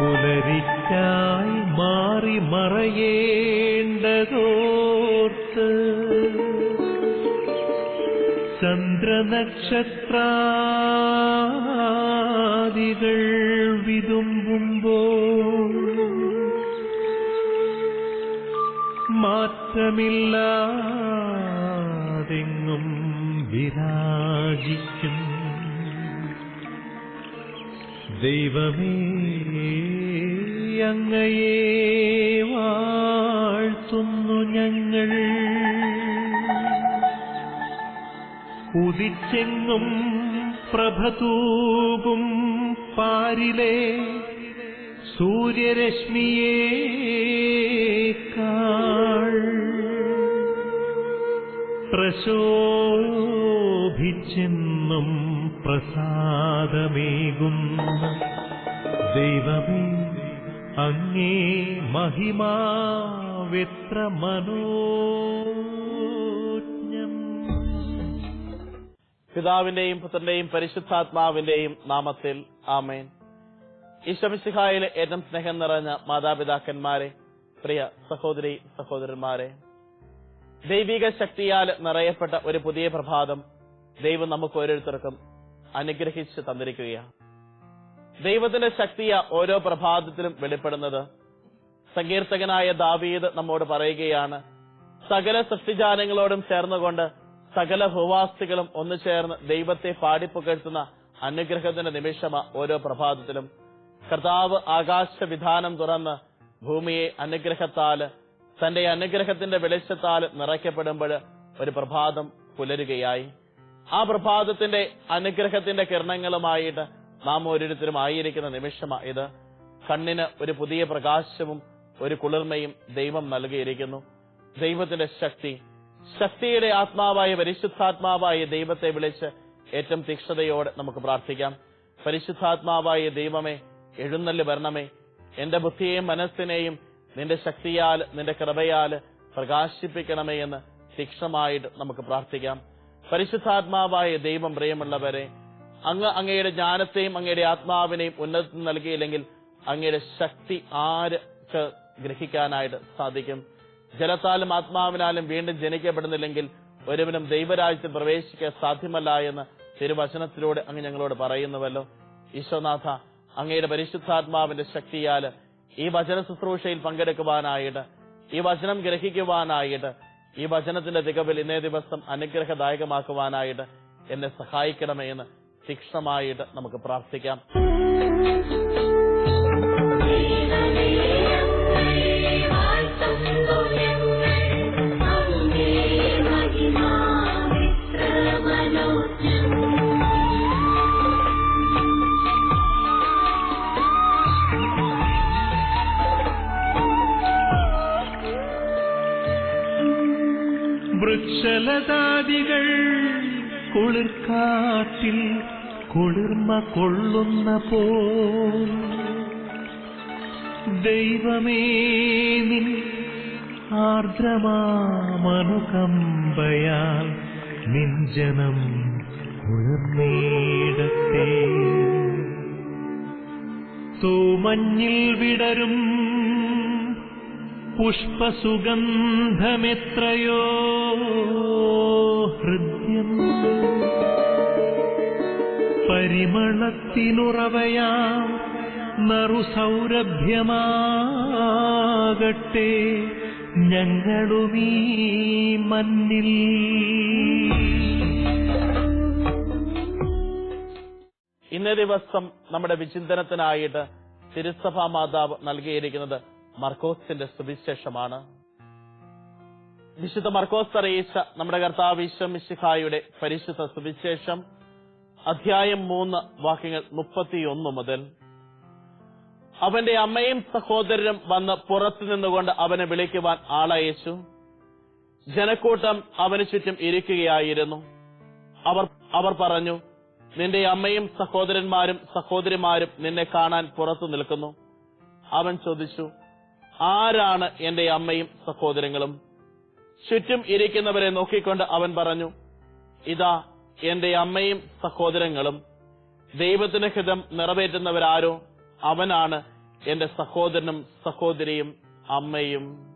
പുലരിക്കായി മാറി മറയേണ്ടതോർത്ത് ചന്ദ്രനക്ഷത്രാദികൾ വിതുമ്പുമ്പോൾ മാറ്റമില്ലാതെങ്ങും വിരാജിക്കും. ദൈവമേ അങ്ങയെ വാഴ്ത്തുന്നു ഞങ്ങൾ. ഉദിച്ചെങ്ങും പ്രഭതൂകും പാരിലെ സൂര്യരശ്മിയേക്കാൾ പ്രശോഭിച്ചെന്നും പ്രസാദമേകുന്ന ദൈവമേ അങ്ങേ മഹിമാവെത്ര മനോജ്ഞം പിതാവിന്റെയും പുത്രന്റെയും പരിശുദ്ധാത്മാവിന്റെയും നാമത്തിൽ ആമേൻ. ഈശമിശിഹായിലെ ഏറ്റവും സ്നേഹം നിറഞ്ഞ മാതാപിതാക്കന്മാരെ പ്രിയ സഹോദരി സഹോദരന്മാരെ ദൈവിക ശക്തിയാൽ നിറയപ്പെട്ട ഒരു പുതിയ പ്രഭാതം ദൈവം നമുക്ക് ഓരോരുത്തർക്കും അനുഗ്രഹിച്ച് തന്നിരിക്കുകയാണ്. ദൈവത്തിന്റെ ശക്തിയ ഓരോ പ്രഭാതത്തിലും വെളിപ്പെടുന്നത്. സങ്കീർത്തകനായ ദാവീദ് നമ്മോട് പറയുകയാണ് സകല സൃഷ്ടിജാലങ്ങളോടും ചേർന്നുകൊണ്ട് സകല ഭൂവാസികളും ഒന്നു ചേർന്ന് ദൈവത്തെ പാടിപ്പുകഴ്ത്തുന്ന അനുഗ്രഹത്തിന്റെ നിമിഷമ ഓരോ പ്രഭാതത്തിലും. കർത്താവ് ആകാശ ആകാശവിധാനം തുറന്ന് ഭൂമിയെ അനുഗ്രഹത്താൽ തന്റെ അനുഗ്രഹത്തിന്റെ വെളിച്ചത്താൽ നിറയ്ക്കപ്പെടുമ്പോൾ ഒരു പ്രഭാതം പുലരുകയായി. ആ പ്രഭാതത്തിന്റെ അനുഗ്രഹത്തിന്റെ കിരണങ്ങളുമായിട്ട് നാം ഓരോരുത്തരും ആയിരിക്കുന്ന നിമിഷമാ. ഇത് കണ്ണിന് ഒരു പുതിയ പ്രകാശവും ഒരു കുളിർമയും ദൈവം നൽകിയിരിക്കുന്നു. ദൈവത്തിന്റെ ശക്തി ശക്തിയുടെ ആത്മാവായ പരിശുദ്ധാത്മാവായ ദൈവത്തെ വിളിച്ച് ഏറ്റവും തീക്ഷണതയോടെ നമുക്ക് പ്രാർത്ഥിക്കാം. പരിശുദ്ധാത്മാവായ ദൈവമേ എഴുന്നള്ളി വരണമേ. എന്റെ ബുദ്ധിയെയും മനസ്സിനെയും നിന്റെ ശക്തിയാൽ നിന്റെ കൃപയാൽ പ്രകാശിപ്പിക്കണമേ എന്ന് തീക്ഷണമായിട്ട് നമുക്ക് പ്രാർത്ഥിക്കാം. പരിശുദ്ധാത്മാവായ ദൈവം പ്രിയമുള്ളവരെ അങ്ങ് അങ്ങയുടെ ജ്ഞാനത്തെയും അങ്ങയുടെ ആത്മാവിനെയും ഉന്നതത്തിൽ നൽകിയില്ലെങ്കിൽ അങ്ങയുടെ ശക്തി ആർക്ക് ഗ്രഹിക്കാനായിട്ട് സാധിക്കും? ജലത്താലും ആത്മാവിനാലും വീണ്ടും ജനിക്കപ്പെടുന്നില്ലെങ്കിൽ ഒരുവനും ദൈവരാജ്യത്തിൽ പ്രവേശിക്കാൻ സാധ്യമല്ല എന്ന് തിരുവചനത്തിലൂടെ അങ്ങ് ഞങ്ങളോട് പറയുന്നുവല്ലോ. ഈശോനാഥ അങ്ങയുടെ പരിശുദ്ധാത്മാവിന്റെ ശക്തിയാൽ ഈ വചന ശുശ്രൂഷയിൽ പങ്കെടുക്കുവാനായിട്ട് ഈ വചനം ഗ്രഹിക്കുവാനായിട്ട് ഈ വചനത്തിന്റെ തികവിൽ ഇന്നേ ദിവസം അനുഗ്രഹദായകമാക്കുവാനായിട്ട് എന്നെ സഹായിക്കണമേ എന്ന് തീക്ഷ്ണമായിട്ട് നമുക്ക് പ്രാർത്ഥിക്കാം. വൃക്ഷലതാദികൾ കുളിർക്കാറ്റിൽ കുളിർമ കൊള്ളുന്ന പോൽ. ദൈവമേ നിൻ ആർദ്രമാമനുകമ്പയാൽ നിഞ്ജനം കുളിർമേടത്തെ. തൂമഞ്ഞിൽ വിടരും പുഷ്പസുഗന്ധമെത്രയോ ഹൃദ്യം. പരിമളത്തിനുറവയാം നറുസൗരഭ്യമാകട്ടെ ഞങ്ങളുമീ മണ്ണിൽ. ഇന്നേ ദിവസം നമ്മുടെ വിചിന്തനത്തിനായിട്ട് തിരുസഭാ മാതാവ് നൽകിയിരിക്കുന്നത് മർക്കോസിന്റെ സുവിശേഷമാണ്. വിശുദ്ധ മർക്കോസ് അറിയിച്ച നമ്മുടെ കർത്താവ് ഈശ്വമിശിഹായുടെ പരിശുദ്ധ സുവിശേഷം അധ്യായം മൂന്ന് വാക്യങ്ങൾ മുപ്പത്തിയൊന്ന് മുതൽ. അവന്റെ അമ്മയും സഹോദരനും വന്ന് പുറത്തു നിന്നുകൊണ്ട് അവനെ വിളിക്കുവാൻ ആളയച്ചു. ജനക്കൂട്ടം അവന് ചുറ്റും ഇരിക്കുകയായിരുന്നു. അവർ അവർ പറഞ്ഞു നിന്റെ അമ്മയും സഹോദരന്മാരും സഹോദരിമാരും നിന്നെ കാണാൻ പുറത്തു നിൽക്കുന്നു. അവൻ ചോദിച്ചു ആരാണ് എന്റെ അമ്മയും സഹോദരങ്ങളും? ചുറ്റും ഇരിക്കുന്നവരെ നോക്കിക്കൊണ്ട് അവൻ പറഞ്ഞു ഇതാ എന്റെ അമ്മയും സഹോദരങ്ങളും. ദൈവത്തിന്റെ ഹിതം നിറവേറ്റുന്നവരാരോ? അവനാണ് എന്റെ സഹോദരനും സഹോദരിയും അമ്മയും.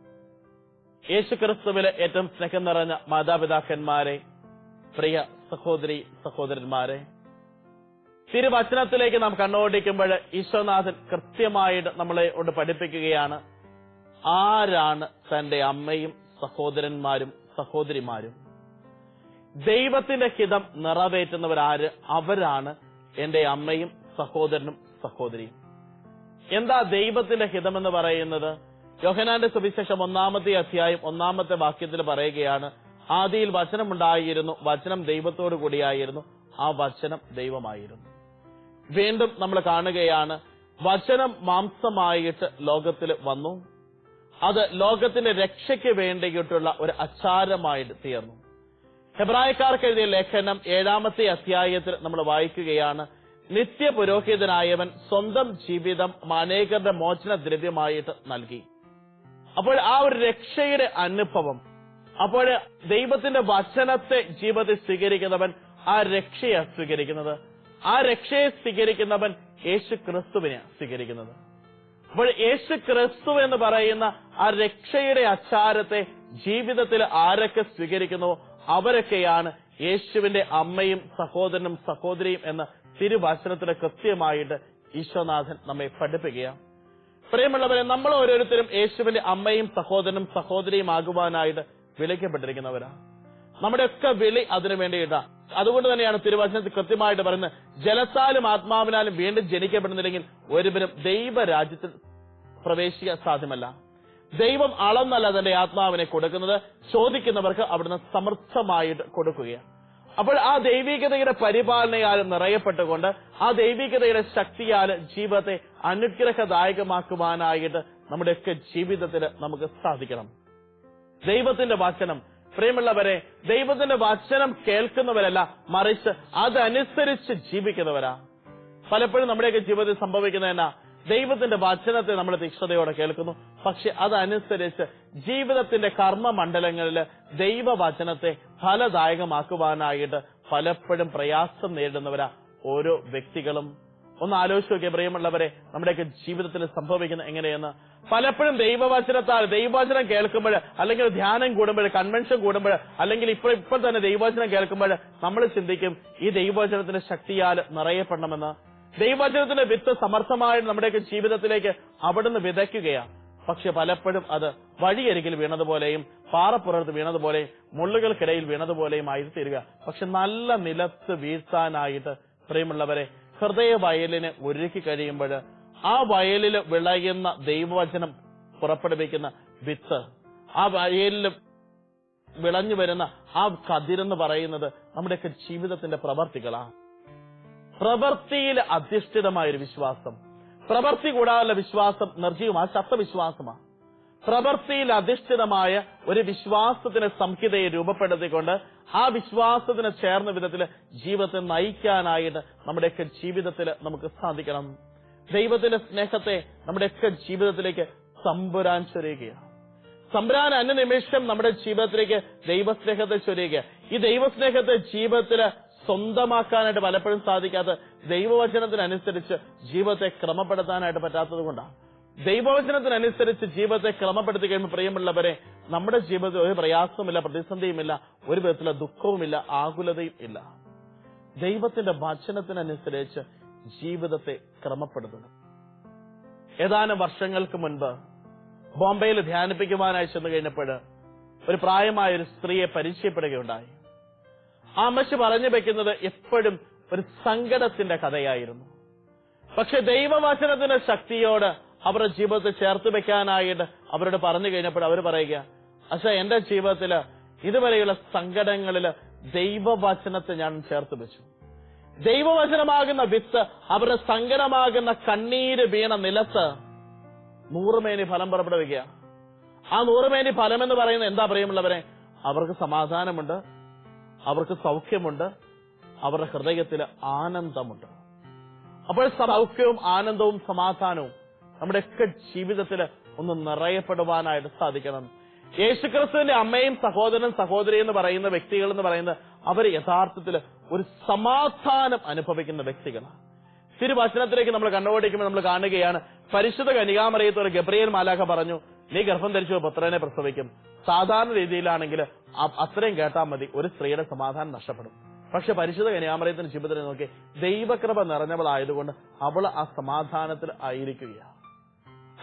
യേശുക്രിസ്തുവിലെ ഏറ്റവും സ്നേഹം നിറഞ്ഞ മാതാപിതാക്കന്മാരെ പ്രിയ സഹോദരി സഹോദരന്മാരെ തിരുവചനത്തിലേക്ക് നാം കണ്ണോടിക്കുമ്പോൾ ഈശോനാഥൻ കൃത്യമായിട്ട് നമ്മളെ കൊണ്ട് പഠിപ്പിക്കുകയാണ്. ആരാണ് തന്റെ അമ്മയും സഹോദരന്മാരും സഹോദരിമാരും? ദൈവത്തിന്റെ ഹിതം നിറവേറ്റുന്നവരാര് അവരാണ് എന്റെ അമ്മയും സഹോദരനും സഹോദരിയും. എന്താ ദൈവത്തിന്റെ ഹിതം എന്ന് പറയുന്നത്? യോഹനാന്റെ സുവിശേഷം ഒന്നാമത്തെ അധ്യായം ഒന്നാമത്തെ വാക്യത്തിൽ പറയുകയാണ് ആദിയിൽ വചനമുണ്ടായിരുന്നു വചനം ദൈവത്തോടു കൂടിയായിരുന്നു ആ വചനം ദൈവമായിരുന്നു. വീണ്ടും നമ്മൾ കാണുകയാണ് വചനം മാംസമായിട്ട് ലോകത്തിൽ വന്നു. അത് ലോകത്തിന്റെ രക്ഷയ്ക്ക് വേണ്ടിയിട്ടുള്ള ഒരു അച്ചാരമായിട്ട് തീർന്നു. ഹെബ്രായക്കാർക്ക് എഴുതിയ ലേഖനം ഏഴാമത്തെ അധ്യായത്തിൽ നമ്മൾ വായിക്കുകയാണ്. നിത്യ പുരോഹിതനായവൻ സ്വന്തം ജീവിതം അനേകരുടെ മോചന ദ്രവ്യമായിട്ട് നൽകി. അപ്പോൾ ആ ഒരു രക്ഷയുടെ അനുഭവം അപ്പോൾ ദൈവത്തിന്റെ വചനത്തെ ജീവിതത്തിൽ സ്വീകരിക്കുന്നവൻ ആ രക്ഷയെ സ്വീകരിക്കുന്നത്. ആ രക്ഷയെ സ്വീകരിക്കുന്നവൻ യേശു ക്രിസ്തുവിനെ സ്വീകരിക്കുന്നത്. അപ്പോൾ യേശു ക്രിസ്തു എന്ന് പറയുന്ന ആ രക്ഷയുടെ അച്ചാരത്തെ ജീവിതത്തിൽ ആരൊക്കെ സ്വീകരിക്കുന്നു? അവരൊക്കെയാണ് യേശുവിന്റെ അമ്മയും സഹോദരനും സഹോദരിയും എന്ന തിരുവചനത്തിൽ കൃത്യമായിട്ട് ഈശ്വനാഥൻ നമ്മെ പഠിപ്പിക്കുകയാണ് പ്രിയമുള്ളവരെ നമ്മൾ ഓരോരുത്തരും യേശുവിന്റെ അമ്മയും സഹോദരനും സഹോദരിയും ആകുവാനായിട്ട് വിളിക്കപ്പെട്ടിരിക്കുന്നവരാണ് നമ്മുടെയൊക്കെ വിളി അതിനു വേണ്ടിയിട്ടാണ് അതുകൊണ്ട് തന്നെയാണ് തിരുവചനത്തിൽ കൃത്യമായിട്ട് പറയുന്നത് ജലത്താലും ആത്മാവിനാലും വീണ്ടും ജനിക്കപ്പെടുന്നില്ലെങ്കിൽ ഒരുവരും ദൈവരാജ്യത്തിൽ പ്രവേശിക്കാൻ സാധ്യമല്ല. ദൈവം അളന്നല്ല തന്റെ ആത്മാവിനെ കൊടുക്കുന്നത് ചോദിക്കുന്നവർക്ക് അവിടുന്ന് സമർത്ഥമായിട്ട് കൊടുക്കുകയാണ്. അപ്പോൾ ആ ദൈവികതയുടെ പരിപാലനയാൽ നിറയപ്പെട്ടുകൊണ്ട് ആ ദൈവികതയുടെ ശക്തിയാൽ ജീവിതത്തെ അനുഗ്രഹദായകമാക്കുവാനായിട്ട് നമ്മുടെയൊക്കെ ജീവിതത്തിൽ നമുക്ക് സാധിക്കണം. ദൈവത്തിന്റെ വചനം പ്രിയമുള്ളവരെ ദൈവത്തിന്റെ വചനം കേൾക്കുന്നവരല്ല മറിച്ച് അതനുസരിച്ച് ജീവിക്കുന്നവരാ. പലപ്പോഴും നമ്മുടെയൊക്കെ ജീവിതത്തിൽ സംഭവിക്കുന്ന എന്നാ ദൈവത്തിന്റെ വചനത്തെ നമ്മൾ തീക്ഷണതയോടെ കേൾക്കുന്നു പക്ഷെ അതനുസരിച്ച് ജീവിതത്തിന്റെ കർമ്മ കർമ്മമണ്ഡലങ്ങളിൽ ദൈവവചനത്തെ ഫലദായകമാക്കുവാനായിട്ട് പലപ്പോഴും പ്രയാസം നേരിടുന്നവരാ ഓരോ വ്യക്തികളും. ഒന്ന് ആലോചിച്ച് നോക്കിയ പ്രിയമുള്ളവരെ നമ്മുടെയൊക്കെ ജീവിതത്തിൽ സംഭവിക്കുന്ന എങ്ങനെയെന്ന്. പലപ്പോഴും ദൈവവചനത്താൽ ദൈവവചനം കേൾക്കുമ്പോൾ അല്ലെങ്കിൽ ധ്യാനം കൂടുമ്പോൾ കൺവെൻഷൻ കൂടുമ്പോൾ അല്ലെങ്കിൽ ഇപ്പോൾ ഇപ്പോൾ തന്നെ ദൈവവചനം കേൾക്കുമ്പോൾ നമ്മൾ ചിന്തിക്കും ഈ ദൈവവചനത്തിന്റെ ശക്തിയാൽ നിറയപ്പെടണമെന്ന്. ദൈവവചനത്തിന്റെ വിത്ത് സമർത്ഥമായിട്ട് നമ്മുടെയൊക്കെ ജീവിതത്തിലേക്ക് അവിടുന്ന് വിതയ്ക്കുകയാണ്. പക്ഷെ പലപ്പോഴും അത് വഴിയരികിൽ വീണതുപോലെയും പാറപ്പുറത്ത് വീണതുപോലെയും മുള്ളുകൾക്കിടയിൽ വീണതുപോലെയും ആയിത്തീരുക. തീരുക പക്ഷെ നല്ല നിലത്ത് വീഴ്ത്താനായിട്ട് പ്രിയമുള്ളവരെ ഹൃദയ വയലിനെ ഒരുക്കി കഴിയുമ്പോൾ ആ വയലിൽ വിളയുന്ന ദൈവവചനം പുറപ്പെടുവിക്കുന്ന വിത്ത് ആ വയലിൽ വിളഞ്ഞു വരുന്ന ആ കതിരെന്ന് പറയുന്നത് നമ്മുടെയൊക്കെ ജീവിതത്തിന്റെ പ്രവർത്തികളാണ്. പ്രവൃത്തിയിൽ അധിഷ്ഠിതമായ ഒരു വിശ്വാസം. പ്രവൃത്തി കൂടാതെ വിശ്വാസം നിർജീവമാണ് ശബ്ദവിശ്വാസമാണ് പ്രവൃത്തിയിൽ അധിഷ്ഠിതമായ ഒരു വിശ്വാസത്തിന് സംഹിതയെ രൂപപ്പെടുത്തിക്കൊണ്ട് ആ വിശ്വാസത്തിന് ചേർന്ന വിധത്തിൽ ജീവിതത്തെ നയിക്കാനായിട്ട് നമ്മുടെയൊക്കെ ജീവിതത്തിൽ നമുക്ക് സാധിക്കണം. ദൈവത്തിന്റെ സ്നേഹത്തെ നമ്മുടെയൊക്കെ ജീവിതത്തിലേക്ക് തമ്പുരാൻ ചൊരിയുകയാണ് തമ്പുരാൻ അന്യനിമിഷം നമ്മുടെ ജീവിതത്തിലേക്ക് ദൈവസ്നേഹത്തെ ചൊരിയുക. ഈ ദൈവസ്നേഹത്തെ ജീവിതത്തിൽ സ്വന്തമാക്കാനായിട്ട് പലപ്പോഴും സാധിക്കാത്ത ദൈവവചനത്തിനനുസരിച്ച് ജീവിതത്തെ ക്രമപ്പെടുത്താനായിട്ട് പറ്റാത്തത് കൊണ്ടാണ്. ദൈവവചനത്തിനനുസരിച്ച് ജീവിതത്തെ ക്രമപ്പെടുത്തി കഴിയുമ്പോൾ പ്രിയമുള്ളവരെ നമ്മുടെ ജീവിതത്തിൽ ഒരു പ്രയാസവുമില്ല പ്രതിസന്ധിയുമില്ല ഒരു വിധത്തിലെ ദുഃഖവുമില്ല ആകുലതയും ഇല്ല. ദൈവത്തിന്റെ വചനത്തിനനുസരിച്ച് ജീവിതത്തെ ക്രമപ്പെടുത്തുന്നു. ഏതാനും വർഷങ്ങൾക്ക് മുൻപ് ബോംബെയിൽ ധ്യാനിപ്പിക്കുവാനായി ചെന്ന് കഴിഞ്ഞപ്പോൾ ഒരു പ്രായമായ ഒരു സ്ത്രീയെ പരിചയപ്പെടുകയുണ്ടായി. ആ അമ്മച്ച് പറഞ്ഞു വെക്കുന്നത് എപ്പോഴും ഒരു സങ്കടത്തിന്റെ കഥയായിരുന്നു. പക്ഷെ ദൈവവചനത്തിന്റെ ശക്തിയോട് അവരുടെ ജീവിതത്തിൽ ചേർത്ത് വെക്കാനായിട്ട് അവരോട് പറഞ്ഞു കഴിഞ്ഞപ്പോൾ അവർ പറയുക പക്ഷെ എന്റെ ജീവിതത്തിൽ ഇതുവരെയുള്ള സങ്കടങ്ങളിൽ ദൈവവചനത്തെ ഞാൻ ചേർത്ത് വെച്ചു. ദൈവവചനമാകുന്ന വിത്ത് അവരുടെ സങ്കടമാകുന്ന കണ്ണീര് വീണ നിലത്ത് നൂറുമേനി ഫലം പുറപ്പെടുവിക്കുക. ആ നൂറുമേനി ഫലം എന്ന് പറയുന്നത് എന്താ പ്രിയമുള്ളവരെ? അവർക്ക് സമാധാനമുണ്ട് അവർക്ക് സൗഖ്യമുണ്ട് അവരുടെ ഹൃദയത്തിൽ ആനന്ദമുണ്ട്. അപ്പോൾ സൗഖ്യവും ആനന്ദവും സമാധാനവും നമ്മുടെയൊക്കെ ജീവിതത്തിൽ ഒന്ന് നിറയപ്പെടുവാനായിട്ട് സാധിക്കണം. യേശുക്രിസ്തുവിന്റെ അമ്മയും സഹോദരനും സഹോദരി എന്ന് പറയുന്ന വ്യക്തികൾ എന്ന് പറയുന്നത് അവർ യഥാർത്ഥത്തിൽ ഒരു സമാധാനം അനുഭവിക്കുന്ന വ്യക്തികളാണ്. തിരുവചനത്തിലേക്ക് നമ്മൾ കണ്ണോടിക്കുമ്പോൾ നമ്മൾ കാണുകയാണ് പരിശുദ്ധ കനികാമറിയത്ത് ഒരു ഗബ്രിയേൽ മാലാഖ പറഞ്ഞു നീ ഗർഭം ധരിച്ചു പുത്രനെ പ്രസവിക്കും. സാധാരണ രീതിയിലാണെങ്കിൽ അത്രയും കേട്ടാൽ മതി ഒരു സ്ത്രീയുടെ സമാധാനം നഷ്ടപ്പെടും. പക്ഷെ പരിശുദ്ധ കനികാമറിയത്തിന് ജീവിതത്തിൽ നോക്കി ദൈവകൃപ നിറഞ്ഞവളായതുകൊണ്ട് അവൾ ആ സമാധാനത്തിൽ ആയിരിക്കുകയാണ്.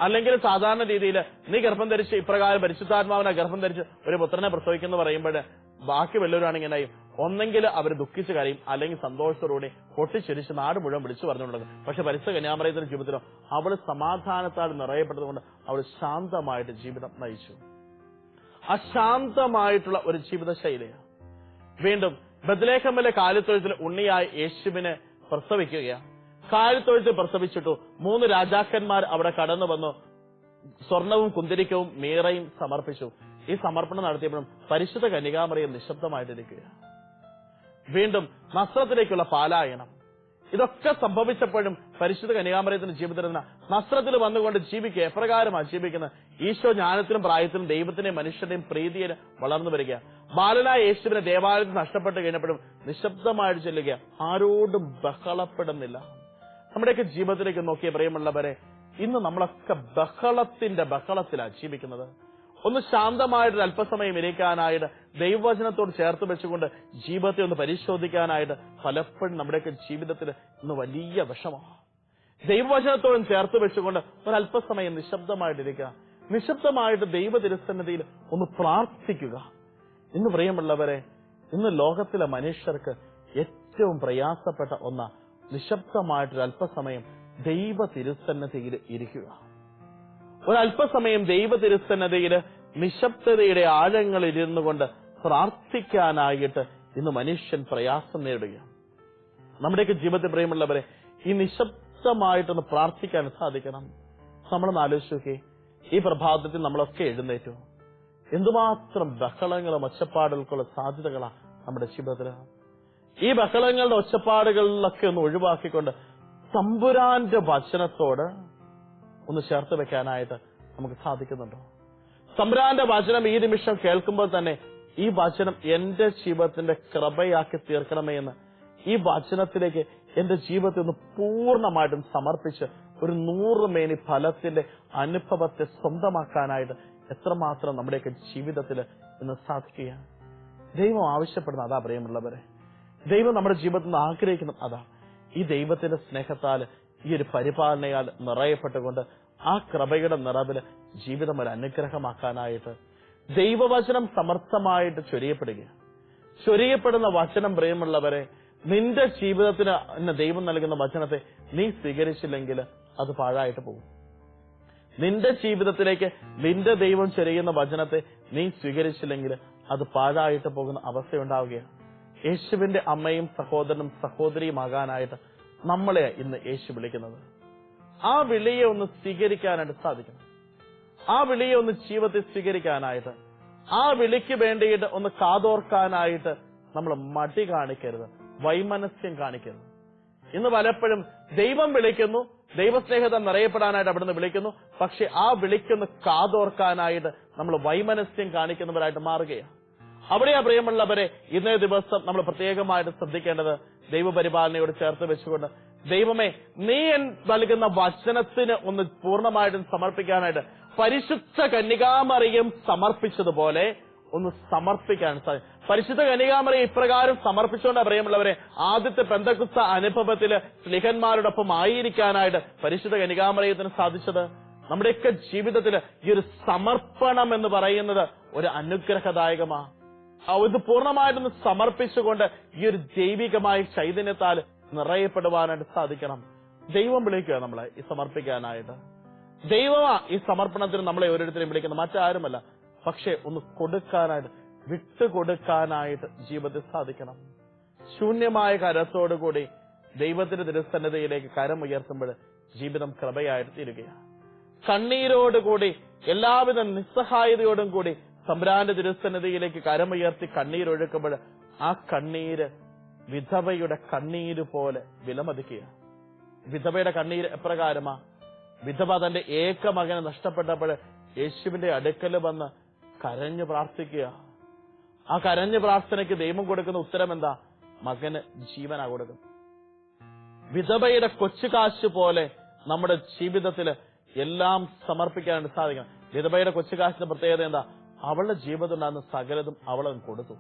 അല്ലെങ്കിൽ സാധാരണ രീതിയിൽ നീ ഗർഭം ധരിച്ച് ഇപ്രകാരം പരിശുദ്ധാത്മാവിനെ ഗർഭം ധരിച്ച് ഒരു പുത്രനെ പ്രസവിക്കുന്നു പറയുമ്പോൾ ബാക്കി വല്ലവരാണെങ്കിൽ എന്നായും ഒന്നെങ്കിൽ അവർ ദുഃഖിച്ച് കരയും അല്ലെങ്കിൽ സന്തോഷത്തോടുകൂടി പൊട്ടിച്ചിരിച്ച് നാട് മുഴുവൻ വിളിച്ചു പറഞ്ഞു തുടങ്ങും പക്ഷെ പരിശുദ്ധ കന്യാമറയത്തിന്റെ ജീവിതത്തിലോ അവൾ സമാധാനത്താൽ നിറയപ്പെട്ടതുകൊണ്ട് അവൾ ശാന്തമായിട്ട് ജീവിതം നയിച്ചു. അശാന്തമായിട്ടുള്ള ഒരു ജീവിത ശൈലിയാണ് വീണ്ടും ബദ്ലേഖമ്മിലെ കാലിത്തൊഴുത്തിൽ ഉണ്ണിയായി യേശുവിനെ പ്രസവിക്കുകയാണ്. കാലിത്തൊഴുത്തിൽ പ്രസവിച്ചിട്ടു. മൂന്ന് രാജാക്കന്മാർ അവിടെ കടന്നു വന്നു. സ്വർണവും കുന്തിരിക്കവും മീറയും സമർപ്പിച്ചു. ഈ സമർപ്പണം നടത്തിയപ്പോഴും പരിശുദ്ധ കന്യകാമറിയം നിശബ്ദമായിട്ടിരിക്കുക വീണ്ടും നസ്രത്തിലേക്കുള്ള പാലായനം. ഇതൊക്കെ സംഭവിച്ചപ്പോഴും പരിശുദ്ധ കന്യകാമറിയത്തിന്റെ ജീവിതത്തിൽ നസ്രത്തിൽ വന്നുകൊണ്ട് ജീവിക്കുക എപ്രകാരമാണ് ആജീവിക്കുന്ന ഈശോ ജ്ഞാനത്തിനും പ്രായത്തിനും ദൈവത്തിന്റെയും മനുഷ്യന്റെയും പ്രീതിയിൽ വളർന്നു വരിക. ബാലനായ യേശുവിനെ ദേവാലയത്തിൽ നഷ്ടപ്പെട്ട് കഴിഞ്ഞപ്പോഴും നിശബ്ദമായിട്ട് ചെല്ലുക. ആരോടും ബഹളപ്പെടുന്നില്ല. നമ്മുടെയൊക്കെ ജീവിതത്തിലേക്ക് നോക്കിയ പ്രിയമുള്ളവരെ ഇന്ന് നമ്മളൊക്കെ ബഹളത്തിന്റെ ബഹളത്തിലാണ് ജീവിക്കുന്നത്. ഒന്ന് ശാന്തമായിട്ട് അല്പസമയം ഇരിക്കാനായിട്ട് ദൈവവചനത്തോട് ചേർത്ത് വെച്ചുകൊണ്ട് ജീവിതത്തെ ഒന്ന് പരിശോധിക്കാനായിട്ട് പലപ്പോഴും നമ്മുടെയൊക്കെ ജീവിതത്തിൽ ഇന്ന് വലിയ വിഷമമാണ് ദൈവവചനത്തോടും ചേർത്ത് വെച്ചുകൊണ്ട് ഒരല്പസമയം നിശബ്ദമായിട്ടിരിക്കുക നിശബ്ദമായിട്ട് ദൈവ തിരുസന്നിധിയിൽ ഒന്ന് പ്രാർത്ഥിക്കുക. ഇന്ന് പ്രിയമുള്ളവരെ ഇന്ന് ലോകത്തിലെ മനുഷ്യർക്ക് ഏറ്റവും പ്രയാസപ്പെട്ട ഒന്ന നിശബ്ദമായിട്ടൊരു അല്പസമയം ദൈവ തിരുസന്നതയിൽ ഇരിക്കുക. ഒരല്പസമയം ദൈവ തിരുസന്നതയിൽ നിശബ്ദതയുടെ ആഴങ്ങളിൽ ഇരുന്നു കൊണ്ട് പ്രാർത്ഥിക്കാനായിട്ട് ഇന്ന് മനുഷ്യൻ പ്രയാസം നേടുകയാണ് നമ്മുടെയൊക്കെ ജീവിതത്തിൽ പ്രിയമുള്ളവരെ ഈ നിശബ്ദമായിട്ടൊന്ന് പ്രാർത്ഥിക്കാൻ സാധിക്കണം. നമ്മളൊന്ന് ആലോചിച്ച് ഈ പ്രഭാതത്തിൽ നമ്മളൊക്കെ എഴുന്നേറ്റു. എന്തുമാത്രം ബഹളങ്ങളും ഒച്ചപ്പാടുകൾക്കുള്ള സാധ്യതകളാണ് നമ്മുടെ ജീവിതത്തിൽ ഈ ബഹളങ്ങളുടെ ഒച്ചപ്പാടുകളിലൊക്കെ ഒന്ന് ഒഴിവാക്കിക്കൊണ്ട് തമ്പുരാന്റെ വചനത്തോട് ഒന്ന് ചേർത്ത് വെക്കാനായിട്ട് നമുക്ക് സാധിക്കുന്നുണ്ടോ? തമ്പുരാന്റെ വചനം ഈ നിമിഷം കേൾക്കുമ്പോൾ തന്നെ ഈ വചനം എന്റെ ജീവിതത്തിന്റെ കൃപയാക്കി തീർക്കണമേ എന്ന് ഈ വചനത്തിലേക്ക് എന്റെ ജീവിതത്തെ ഒന്ന് പൂർണമായിട്ടും സമർപ്പിച്ച് ഒരു നൂറ് മേനി ഫലത്തിന്റെ അനുഭവത്തെ സ്വന്തമാക്കാനായിട്ട് എത്രമാത്രം നമ്മുടെയൊക്കെ ജീവിതത്തിൽ ഇന്ന് സാധിക്കുക ദൈവം ആവശ്യപ്പെടുന്ന അതാ പ്രിയമുള്ളവരെ. ദൈവം നമ്മുടെ ജീവിതത്തിൽ നിന്ന് ആഗ്രഹിക്കുന്നത് അതാ. ഈ ദൈവത്തിന്റെ സ്നേഹത്താൽ ഈ ഒരു പരിപാലനയാൽ നിറയപ്പെട്ടുകൊണ്ട് ആ കൃപയുടെ നിറവിൽ ജീവിതം ഒരു അനുഗ്രഹമാക്കാനായിട്ട് ദൈവവചനം സമർത്ഥമായിട്ട് ചൊരിയപ്പെടുക ചൊരിയപ്പെടുന്ന വചനം പ്രിയമുള്ളവരെ നിന്റെ ജീവിതത്തിന് ദൈവം നൽകുന്ന വചനത്തെ നീ സ്വീകരിച്ചില്ലെങ്കിൽ അത് പാഴായിട്ട് പോകും. നിന്റെ ജീവിതത്തിലേക്ക് നിന്റെ ദൈവം ചൊരിയുന്ന വചനത്തെ നീ സ്വീകരിച്ചില്ലെങ്കിൽ അത് പാഴായിട്ട് പോകുന്ന അവസ്ഥയുണ്ടാവുകയാണ്. യേശുവിന്റെ അമ്മയും സഹോദരനും സഹോദരിയുമാകാനായിട്ട് നമ്മളെ ഇന്ന് യേശു വിളിക്കുന്നത്. ആ വിളിയെ ഒന്ന് സ്വീകരിക്കാനായിട്ട് സാധിക്കണം ആ വിളിയെ ഒന്ന് ജീവിതത്തിൽ സ്വീകരിക്കാനായിട്ട് ആ വിളിക്ക് വേണ്ടിയിട്ട് ഒന്ന് കാതോർക്കാനായിട്ട് നമ്മൾ മടി കാണിക്കരുത് വൈമനസ്യം കാണിക്കരുത്. ഇന്ന് പലപ്പോഴും ദൈവം വിളിക്കുന്നു ദൈവസ്നേഹത നിറയപ്പെടാനായിട്ട് അവിടുന്ന് വിളിക്കുന്നു പക്ഷെ ആ വിളിക്കൊന്ന് കാതോർക്കാനായിട്ട് നമ്മൾ വൈമനസ്യം കാണിക്കുന്നവരായിട്ട് മാറുകയാണ്. അവിടെയാ പ്രിയമുള്ളവരെ ഇന്നേ ദിവസം നമ്മൾ പ്രത്യേകമായിട്ട് ശ്രദ്ധിക്കേണ്ടത് ദൈവപരിപാലനയോട് ചേർത്ത് വെച്ചുകൊണ്ട് ദൈവമേ നീ നൽകുന്ന വചനത്തിന് ഒന്ന് പൂർണമായിട്ടും സമർപ്പിക്കാനായിട്ട് പരിശുദ്ധ കന്യകാമറിയും സമർപ്പിച്ചതുപോലെ ഒന്ന് സമർപ്പിക്കാൻ സാധിക്കും പരിശുദ്ധ കനികാമറി ഇപ്രകാരം സമർപ്പിച്ചുകൊണ്ട് പ്രിയമുള്ളവരെ ആദ്യത്തെ പെന്തക്കുസ്ത അനുഭവത്തിൽ സ്ലിഹന്മാരോടൊപ്പം ആയിരിക്കാനായിട്ട് പരിശുദ്ധ കനികാമറിയത്തിന് സാധിച്ചത് നമ്മുടെയൊക്കെ ജീവിതത്തിൽ ഈ ഒരു സമർപ്പണം എന്ന് പറയുന്നത് ഒരു അനുഗ്രഹദായകമാണ് ഇത് പൂർണമായിട്ടൊന്ന് സമർപ്പിച്ചുകൊണ്ട് ഈ ഒരു ജൈവികമായ ചൈതന്യത്താൽ നിറയപ്പെടുവാനായിട്ട് സാധിക്കണം. ദൈവം വിളിക്കുക നമ്മളെ ഈ സമർപ്പിക്കാനായിട്ട്. ദൈവമാ ഈ സമർപ്പണത്തിന് നമ്മളെ ഓരോരുത്തരെയും വിളിക്കുന്നത് മറ്റാരുമല്ല. പക്ഷെ ഒന്ന് കൊടുക്കാനായിട്ട് വിട്ടുകൊടുക്കാനായിട്ട് ജീവിതത്തിൽ സാധിക്കണം. ശൂന്യമായ കരത്തോടുകൂടി ദൈവത്തിന്റെ തിരുസന്നതയിലേക്ക് കരം ഉയർത്തുമ്പോൾ ജീവിതം കൃപയായിട്ട് തീരുകയാണ്. കണ്ണീരോടുകൂടി എല്ലാവിധ നിസ്സഹായതയോടും കൂടി സമ്രാന്റെ തിരുസന്നതിയിലേക്ക് കരമുയർത്തി കണ്ണീരൊഴുക്കുമ്പോൾ ആ കണ്ണീര് വിധവയുടെ കണ്ണീര് പോലെ വിലമതിക്കുക. വിധവയുടെ കണ്ണീര് എപ്രകാരമാ? വിധവ തന്റെ ഏക മകനെ നഷ്ടപ്പെട്ടപ്പോൾ യേശുവിന്റെ അടുക്കൽ വന്ന് കരഞ്ഞു പ്രാർത്ഥിക്കുക. ആ കരഞ്ഞു പ്രാർത്ഥനയ്ക്ക് ദൈവം കൊടുക്കുന്ന ഉത്തരം എന്താ? മകന് ജീവനാ കൊടുക്കും. വിധവയുടെ കൊച്ചുകാശ് പോലെ നമ്മുടെ ജീവിതത്തിൽ എല്ലാം സമർപ്പിക്കാനായിട്ട് സാധിക്കണം. വിധവയുടെ കൊച്ചുകാശിന്റെ പ്രത്യേകത എന്താ? അവളുടെ ജീവിതത്തിൽ ഉണ്ടാകുന്ന സകലതും അവളും കൊടുത്തു.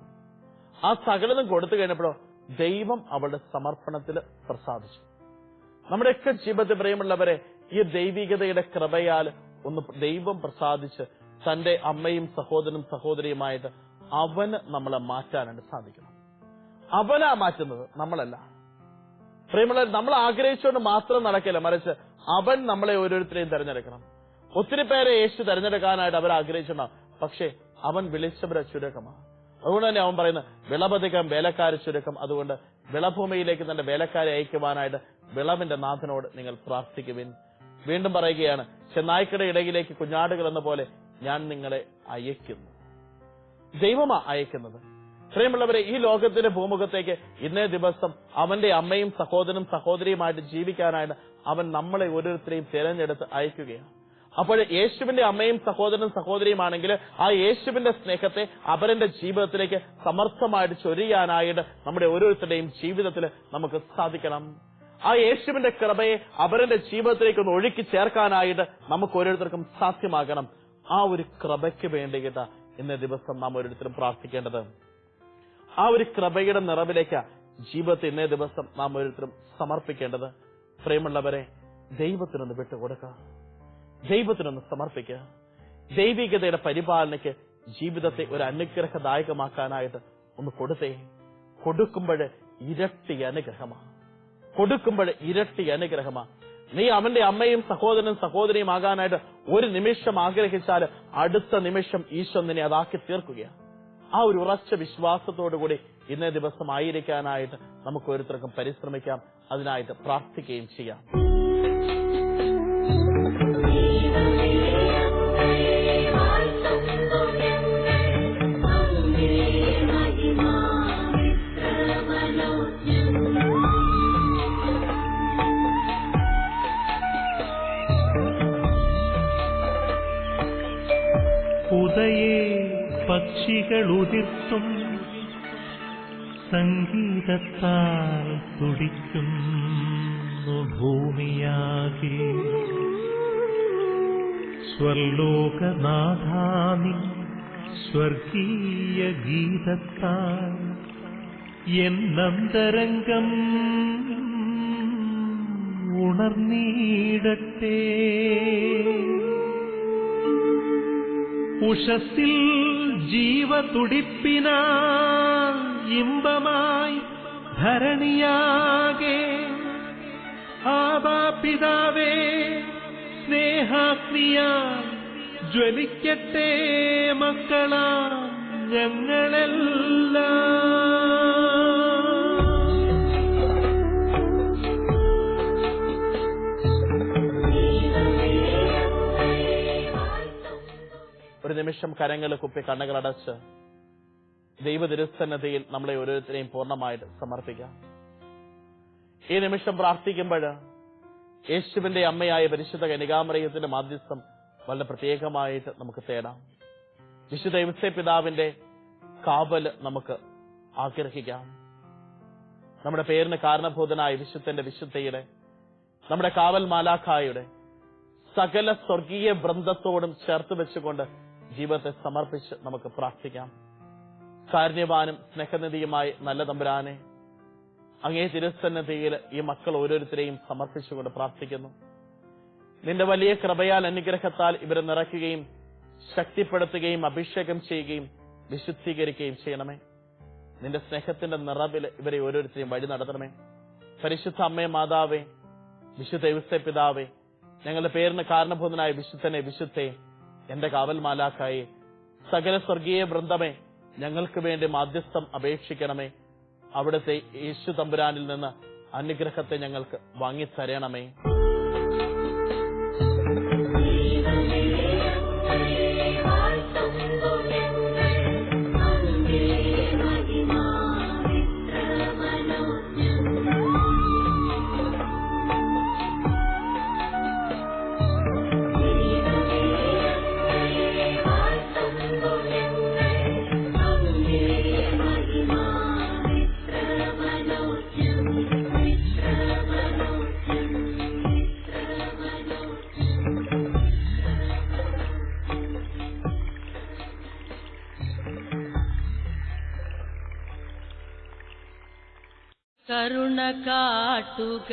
ആ സകലതും കൊടുത്തു കഴിഞ്ഞപ്പോഴോ ദൈവം അവളുടെ സമർപ്പണത്തിൽ പ്രസാദിച്ചു. നമ്മുടെയൊക്കെ ജീവിതത്തിൽ പ്രിയമുള്ളവരെ ഈ ദൈവികതയുടെ കൃപയാൽ ഒന്ന് ദൈവം പ്രസാദിച്ച് തന്റെ അമ്മയും സഹോദരനും സഹോദരിയുമായിട്ട് അവന് നമ്മളെ മാറ്റാനായിട്ട് സാധിക്കണം. അവനാ മാറ്റുന്നത് നമ്മളല്ല. പ്രിയമുള്ളവർ നമ്മൾ ആഗ്രഹിച്ചുകൊണ്ട് മാത്രം നടക്കില്ല. മറിച്ച് അവൻ നമ്മളെ ഓരോരുത്തരെയും തെരഞ്ഞെടുക്കണം. ഒത്തിരി പേരെ യേശു തിരഞ്ഞെടുക്കാനായിട്ട് അവർ ആഗ്രഹിച്ചിട്ടുണ്ടാവും. പക്ഷേ അവൻ വിളിച്ചവരെ ചുരുക്കമാണ്. അതുകൊണ്ട് തന്നെ അവൻ പറയുന്നത് വിളപതികം വേലക്കാര് ചുരുക്കം. അതുകൊണ്ട് വിളഭൂമിയിലേക്ക് തന്റെ വേലക്കാരെ അയക്കുവാനായിട്ട് വിളവിന്റെ നാഥനോട് നിങ്ങൾ പ്രാർത്ഥിക്കുവിൻ. വീണ്ടും പറയുകയാണ് ചെന്നായ്ക്കയുടെ ഇടയിലേക്ക് കുഞ്ഞാടുകൾ എന്ന പോലെ ഞാൻ നിങ്ങളെ അയക്കുന്നു. ദൈവമാ അയക്കുന്നത്. പ്രിയമുള്ളവരെ ഈ ലോകത്തിന്റെ ഭൂമുഖത്തേക്ക് ഇന്നേ ദിവസം അവന്റെ അമ്മയും സഹോദരനും സഹോദരിയുമായിട്ട് ജീവിക്കാനായിട്ട് അവൻ നമ്മളെ ഓരോരുത്തരെയും തിരഞ്ഞെടുത്ത് അയക്കുകയാണ്. അപ്പോൾ യേശുവിന്റെ അമ്മയും സഹോദരനും സഹോദരിയുമാണെങ്കിൽ ആ യേശുവിന്റെ സ്നേഹത്തെ അവരന്റെ ജീവിതത്തിലേക്ക് സമർത്ഥമായിട്ട് ചൊരിയാനായിട്ട് നമ്മുടെ ഓരോരുത്തരുടെയും ജീവിതത്തിൽ നമുക്ക് സാധിക്കണം. ആ യേശുവിന്റെ കൃപയെ അവരന്റെ ജീവിതത്തിലേക്ക് ഒന്ന് ഒഴുക്കി ചേർക്കാനായിട്ട് നമുക്ക് ഓരോരുത്തർക്കും സാധ്യമാകണം. ആ ഒരു കൃപയ്ക്ക് വേണ്ടിയിട്ട് ഇന്ന ദിവസം നാം ഓരോരുത്തരും പ്രാർത്ഥിക്കേണ്ടത്. ആ ഒരു കൃപയുടെ നിറവിലേക്ക് ജീവിതത്തെ ഇന്നേ ദിവസം നാം ഓരോരുത്തരും സമർപ്പിക്കേണ്ടത്. പ്രേമുള്ളവരെ ദൈവത്തിനൊന്ന് വിട്ടുകൊടുക്കുക. ദൈവത്തിനൊന്ന് സമർപ്പിക്കുക. ദൈവികതയുടെ പരിപാലനയ്ക്ക് ജീവിതത്തെ ഒരു അനുഗ്രഹദായകമാക്കാനായിട്ട് ഒന്ന് കൊടുത്തേ. കൊടുക്കുമ്പോൾ ഇരട്ടി അനുഗ്രഹമാ. കൊടുക്കുമ്പോൾ ഇരട്ടി അനുഗ്രഹമാ. നീ അവന്റെ അമ്മയും സഹോദരനും സഹോദരിയും ആകാനായിട്ട് ഒരു നിമിഷം ആഗ്രഹിച്ചാൽ അടുത്ത നിമിഷം ഈശോ നിന്നെ അതാക്കി തീർക്കുകയാണ് ആ ഒരു ഉറച്ച വിശ്വാസത്തോടു കൂടി ഇന്നേ ദിവസം ആയിരിക്കാനായിട്ട് നമുക്ക് ഓരോരുത്തർക്കും പരിശ്രമിക്കാം. അതിനായിട്ട് പ്രാർത്ഥിക്കുകയും ചെയ്യാം. സംഗീതത്താൽ തുടിക്കുന്നു ഭൂമിയാകെ. സ്വർലോകനാഥാനി സ്വർഗീയ ഗീതത്താൽ എന്നന്തരംഗം ഉണർന്നീടട്ടെ. ഉഷസ്സിൽ ജീവതുടിപ്പിന ഇമ്പമായി ധരണിയാകെ. ആവാപിതാവേ സ്നേഹാഗ്നിയ ജ്വലിക്കട്ടെ മക്കളാ ഞങ്ങളെല്ലാം. ഒരു നിമിഷം കരങ്ങൾ കുപ്പി കണ്ണുകൾ അടച്ച് ദൈവ തിരുസന്നതയിൽ നമ്മളെ ഓരോരുത്തരെയും പൂർണമായിട്ട് സമർപ്പിക്കാം. ഈ നിമിഷം പ്രാർത്ഥിക്കുമ്പോൾ യേശുവിന്റെ അമ്മയായ പരിശുദ്ധ കനികാമറയത്തിന്റെ മാധ്യസ്ഥം വളരെ പ്രത്യേകമായിട്ട് നമുക്ക് തേടാം. വിശുദ്ധ യുവസെ പിതാവിന്റെ കാവൽ നമുക്ക് ആഗ്രഹിക്കാം. നമ്മുടെ പേരിന് കാരണഭൂതനായ വിശുദ്ധന്റെ വിശുദ്ധയുടെ നമ്മുടെ കാവൽ മാലാഖായുടെ സകല സ്വർഗീയ വൃന്ദത്തോടും ചേർത്ത് വെച്ചുകൊണ്ട് ജീവിതത്തെ സമർപ്പിച്ച് നമുക്ക് പ്രാർത്ഥിക്കാം. കാരുണ്യവാനും സ്നേഹനിധിയുമായി നല്ല തമ്പുരാനെ അങ്ങേ തിരുസന്നതിയിൽ ഈ മക്കൾ ഓരോരുത്തരെയും സമർപ്പിച്ചുകൊണ്ട് പ്രാർത്ഥിക്കുന്നു. നിന്റെ വലിയ കൃപയാൽ അനുഗ്രഹത്താൽ ഇവരെ നിറയ്ക്കുകയും ശക്തിപ്പെടുത്തുകയും അഭിഷേകം ചെയ്യുകയും വിശുദ്ധീകരിക്കുകയും ചെയ്യണമേ. നിന്റെ സ്നേഹത്തിന്റെ നിറവിൽ ഇവരെ ഓരോരുത്തരെയും വഴി നടത്തണമേ. പരിശുദ്ധ അമ്മേ മാതാവേ വിശുദ്ധ ദൈവസ്ഥ പിതാവേ ഞങ്ങളുടെ പേരിന് കാരണഭൂതനായ വിശുദ്ധനെ വിശുദ്ധേ എന്റെ കാവൽ മാലാക്കായി സകല സ്വർഗീയ വൃന്ദമേ ഞങ്ങൾക്ക് വേണ്ടി മാധ്യസ്ഥം അപേക്ഷിക്കണമേ. അവിടുത്തെ യേശു തമ്പുരാനിൽ നിന്ന് അനുഗ്രഹത്തെ ഞങ്ങൾക്ക് വാങ്ങിത്തരണമേ. सुख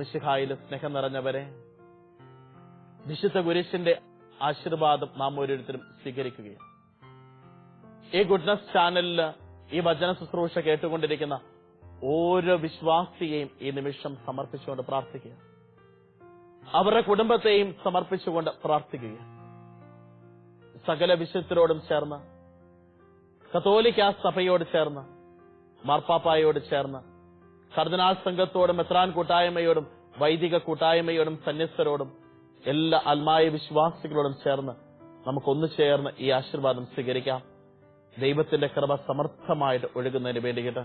ഈശമിശിഹായിൽ സ്നേഹം നിറഞ്ഞവരെ വിശുദ്ധ ഗുരുഷിന്റെ ആശീർവാദം നാം ഓരോരുത്തരും സ്വീകരിക്കുകയാണ്. ഈ ഗുഡ്നസ് ചാനലിൽ ഈ വചന ശുശ്രൂഷ കേട്ടുകൊണ്ടിരിക്കുന്ന ഓരോ വിശ്വാസിയെയും ഈ നിമിഷം സമർപ്പിച്ചുകൊണ്ട് പ്രാർത്ഥിക്കുക അവരുടെ കുടുംബത്തെയും സമർപ്പിച്ചുകൊണ്ട് പ്രാർത്ഥിക്കുക സകല വിശുദ്ധരോടും ചേർന്ന് കത്തോലിക്ക സഭയോട് ചേർന്ന് മാർപ്പാപ്പായോട് ചേർന്ന് കർദിനാൾ സംഘത്തോടും മെത്രാൻ കൂട്ടായ്മയോടും വൈദിക കൂട്ടായ്മയോടും സന്യസ്തരോടും എല്ലാ ആത്മായ വിശ്വാസികളോടും ചേർന്ന് നമുക്കൊന്നു ചേർന്ന് ഈ ആശീർവാദം സ്വീകരിക്കാം. ദൈവത്തിന്റെ കൃപ സമർത്ഥമായിട്ട് ഒഴുകുന്നതിന് വേണ്ടിയിട്ട്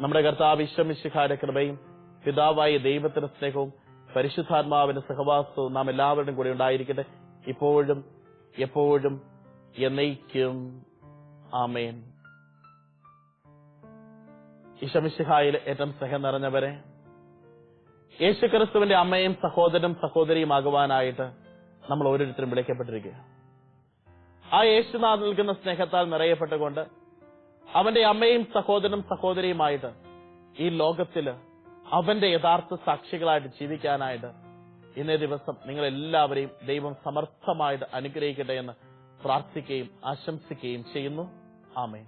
നമ്മുടെ കർത്താവ് ഈശ്വമിശിഖാരുടെ കൃപയും പിതാവായ ദൈവത്തിന്റെ സ്നേഹവും പരിശുദ്ധാത്മാവിന്റെ സഹവാസവും നാം എല്ലാവരുടെയും കൂടെ ഉണ്ടായിരിക്കട്ടെ. ഇപ്പോഴും എപ്പോഴും എന്നേക്കും. ആമേൻ. ഈശമിശിഹായിൽ ഏറ്റവും സ്നേഹം നിറഞ്ഞവരെ യേശുക്രിസ്തുവിന്റെ അമ്മയും സഹോദരനും സഹോദരിയുമാകുവാനായിട്ട് നമ്മൾ ഓരോരുത്തരും വിളിക്കപ്പെട്ടിരിക്കുക ആ യേശുനാഥ് നൽകുന്ന സ്നേഹത്താൽ നിറയപ്പെട്ടുകൊണ്ട് അവന്റെ അമ്മയും സഹോദരനും സഹോദരിയുമായിട്ട് ഈ ലോകത്തിൽ അവന്റെ യഥാർത്ഥ സാക്ഷികളായിട്ട് ജീവിക്കാനായിട്ട് ഇന്നേ ദിവസം നിങ്ങൾ എല്ലാവരെയും ദൈവം സമർത്ഥമായിട്ട് അനുഗ്രഹിക്കട്ടെ എന്ന് പ്രാർത്ഥിക്കുകയും ആശംസിക്കുകയും ചെയ്യുന്നു. ആമേൻ.